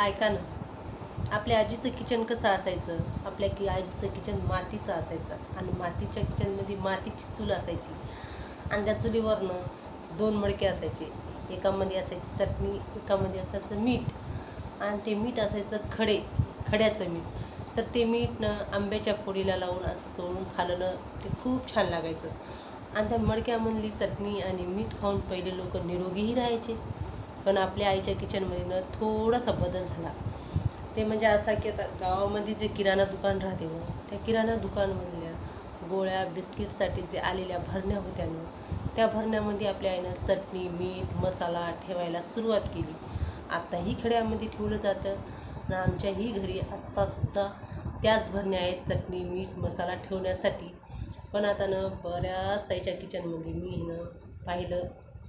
ऐका ना. आपल्या आजीचं किचन कसं असायचं? आपल्या की आजीचं किचन मातीचं असायचं. आणि मातीच्या किचनमध्ये मातीची चूल असायची. आणि त्या चुलीवरनं दोन मडके असायचे. एकामध्ये असायची चटणी एकामध्ये असायचं मीठ. आणि ते मीठ असायचं खडे खड्याचं मीठ. तर ते मीठ आंब्याच्या फोडीला लावून असं चोळून खाल्लं ते खूप छान लागायचं. आणि त्या मडक्यामधली चटणी आणि मीठ खाऊन पहिले लोक निरोगीही राहायचे. पण आपल्या आईच्या किचनमध्ये ना थोडासा बदल झाला. ते म्हणजे असा की आता गावामध्ये जे किराणा दुकान राहते ना त्या किराणा दुकानमधल्या गोळ्या बिस्किटसाठी जे आलेल्या भरण्या होत्या ना त्या भरण्यामध्ये आपल्या आईनं चटणी मीठ मसाला ठेवायला सुरुवात केली. आत्ताही खेड्यामध्ये ठेवलं जातं ना आमच्याही घरी आत्तासुद्धा त्याच भरण्या आहेत चटणी मीठ मसाला ठेवण्यासाठी. पण आता ना बऱ्याच ताईच्या किचनमध्ये मी ना पाहिलं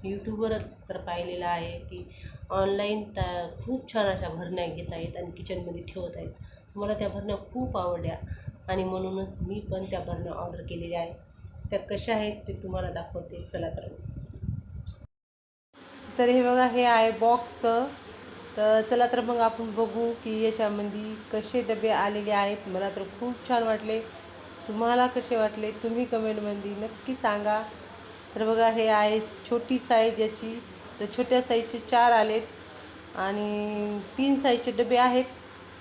यूट्यूबवरच तर पाहिलेलं आहे की ऑनलाईन त्या खूप छान अशा भरण्या घेत आहेत आणि किचनमध्ये ठेवत आहेत. मला त्या भरण्या खूप आवडल्या आणि म्हणूनच मी पण त्या भरण्या ऑर्डर केलेल्या आहेत. त्या कशा आहेत ते तुम्हाला दाखवते. चला तर तर हे बघा हे आहे बॉक्स तर चला तर मग आपण बघू की याच्यामध्ये कसे डबे आलेले आहेत. मला तर खूप छान वाटले. तुम्हाला कसे वाटले? तुम्ही कमेंटमध्ये नक्की सांगा. तर बघा हे आहे छोटी साईज याची. तर छोट्या साईजचे चार आलेत आणि तीन साईजचे डबे आहेत.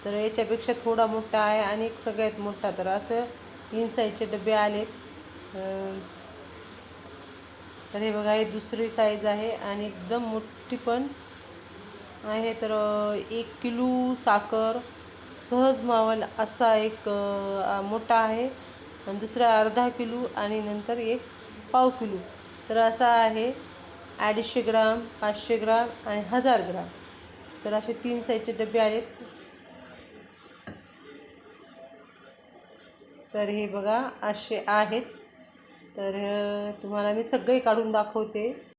तर याच्यापेक्षा थोडा मोठा आहे आणि एक सगळ्यात मोठा. तर असं तीन साईजचे डबे आलेत. तर हे बघा हे दुसरी साईज आहे आणि एकदम मोठी पण आहे. तर एक किलो साखर सहज मावल असा एक मोठा आहे. आणि दुसरा अर्धा किलो आणि नंतर एक पाव किलो. तर असा आहे अडीचशे ग्राम पाचशे ग्राम आणि हजार ग्राम. तर असे तीन साईजचे डबे आहेत. तर हे बघा असे आहेत. तर तुम्हाला मी सगळे काढून दाखवते.